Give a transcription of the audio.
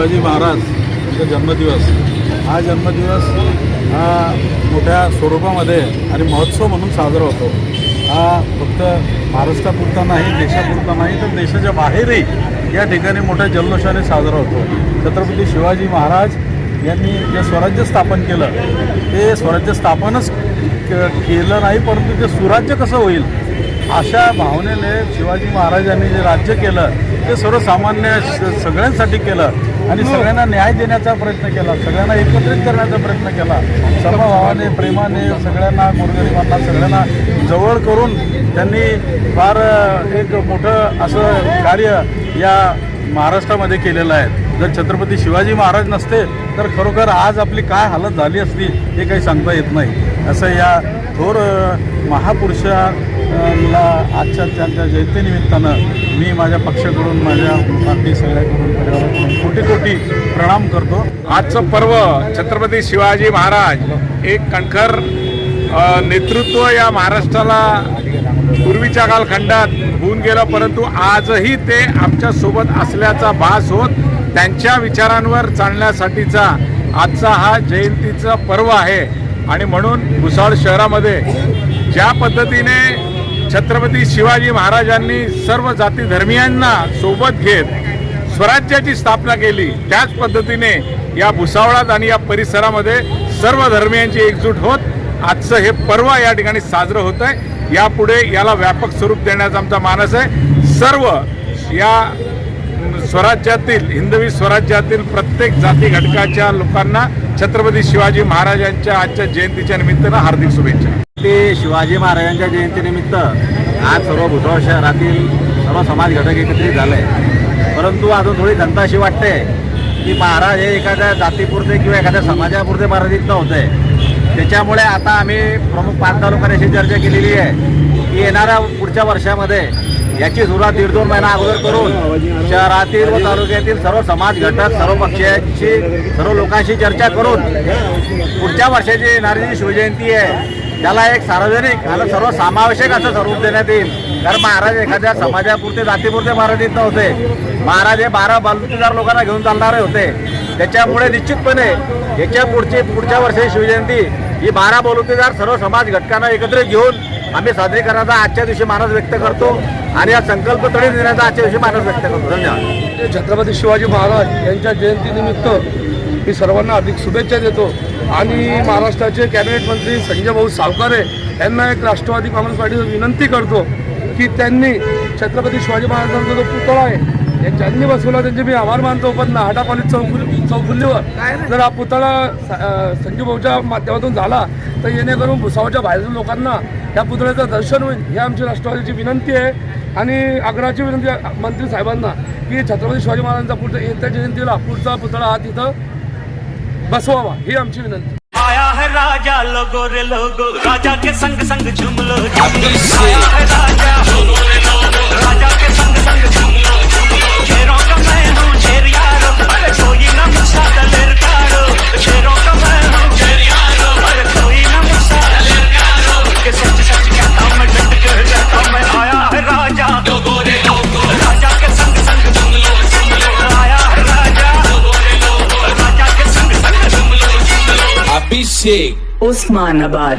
शिवाजी महाराज यांचा जन्मदिवस. हा जन्मदिवस हा मोठ्या स्वरूपामध्ये आणि महोत्सव म्हणून साजरा होतो. हा फक्त महाराष्ट्रापुरता नाही देशापुरता नाही तर देशाच्या बाहेरही या ठिकाणी मोठ्या जल्लोषाने साजरा होतो. छत्रपती शिवाजी महाराज यांनी जे स्वराज्य स्थापन केलं ते स्वराज्य स्थापनच केलं नाही परंतु ते सुराज्य कसं होईल? अशा भावनेने शिवाजी महाराजांनी जे राज्य केलं ते सर्वसामान्य सगळ्यांसाठी केलं. आणि सगळ्यांना न्याय देण्याचा प्रयत्न केला सगळ्यांना एकत्रित करण्याचा प्रयत्न केला. समभावाने प्रेमाने सगळ्यांना गोरगरिबांना सगळ्यांना जवळ करून त्यांनी फार एक मोठं असं कार्य या महाराष्ट्रामध्ये केलेलं आहे. जर छत्रपती शिवाजी महाराज नसते तर खरोखर आज आपली काय हालत झाली असती हे काही सांगता येत नाही. असं या थोर महापुरुषाला आजच्या त्यांच्या जयंतीनिमित्तानं मी माझ्या पक्षाकडून माझ्या पार्टी सगळ्याकडून कोटी प्रणाम करतो. आजचं पर्व छत्रपती शिवाजी महाराज एक कणखर नेतृत्व या महाराष्ट्राला पूर्वीच्या कालखंडात होऊन गेलं परंतु आजही ते आमच्यासोबत असल्याचा भास होत त्यांच्या विचारांवर चालण्यासाठीचा आजचा हा जयंतीचा पर्व आहे. आणि म्हणून भुसाळ शहरामध्ये ज्या पद्धतीने छत्रपती शिवाजी महाराजांनी सर्व जाती धर्मियांना सोबत घेत स्वराज्याची स्थापना केली. त्याच पद्धतीने या भुसावळात आणि या परिसरामध्ये सर्व धर्मियांची एकजूट होत आजचं हे पर्व या ठिकाणी साजरं होत आहे यापुढे याला व्यापक स्वरूप देण्याचा आमचा मानस आहे. सर्व या स्वराज्यातील हिंदवी स्वराज्यातील प्रत्येक जाती घटकाच्या लोकांना छत्रपती शिवाजी महाराजांच्या आजच्या जयंतीच्या निमित्तानं हार्दिक शुभेच्छा. ते शिवाजी महाराजांच्या जयंतीनिमित्त आज सर्व भुसावळ शहरातील सर्व समाज घटक एकत्रित झाले. परंतु अजून थोडी खंत अशी वाटते की महाराज हे एखाद्या जातीपुरते किंवा एखाद्या समाजापुरते मर्यादित नव्हते त्याच्यामुळे आता आम्ही प्रमुख पाच तालुक्यांशी चर्चा केलेली आहे की येणाऱ्या पुढच्या वर्षामध्ये याची सुरुवात दीड दोन महिना अगोदर करून शहरातील व तालुक्यातील सर्व समाज घटक सर्व पक्षांशी सर्व लोकांशी चर्चा करून पुढच्या वर्षाची येणारी जी शिवजयंती आहे त्याला एक सार्वजनिक आणि सर्व समावेशक असं स्वरूप देण्यात येईल. कारण महाराज एखाद्या समाजापुरते जातीपुरते मर्यादित नव्हते. महाराज हे बारा बालुतीदार लोकांना घेऊन चालणारे होते. त्याच्यामुळे निश्चितपणे याच्या पुढची पुढच्या वर्षी शिवजयंती ही बारा बालुतीदार सर्व समाज घटकांना एकत्रित घेऊन आम्ही साजरी करण्याचा आजच्या दिवशी मानस व्यक्त करतो आणि या संकल्प तळी देण्याचा आजच्या दिवशी मानस व्यक्त करतो. धन्यवाद. छत्रपती शिवाजी महाराज यांच्या जयंतीनिमित्त मी सर्वांना अधिक शुभेच्छा देतो. आणि महाराष्ट्राचे कॅबिनेट मंत्री संजय भाऊ सावकारे यांना एक राष्ट्रवादी काँग्रेस पार्टीची विनंती करतो की त्यांनी छत्रपती शिवाजी महाराजांचा जो पुतळा आहे हे ज्यांनी बसवला त्यांचे मी आभार मानतो. पण नाहटा कॉलेज चौफुल चौफुल्लीवर जर हा पुतळा संजय भाऊच्या माध्यमातून झाला तर येणेकरून भुसावळच्या बाहेरील लोकांना या पुतळ्याचं दर्शन होईल ही आमची राष्ट्रवादीची विनंती आहे. आणि आग्रहाची विनंती मंत्री साहेबांना की छत्रपती शिवाजी महाराजांचा पुढचा येत्या जयंतीला पुढचा पुतळा हा तिथं बसवावा ही आमची विनंती आया है राजा लोगो रे लोगो राजा के संग संग झूम लो झूम लो। आया है राजा राजा अभिषेक उस्मानाबाद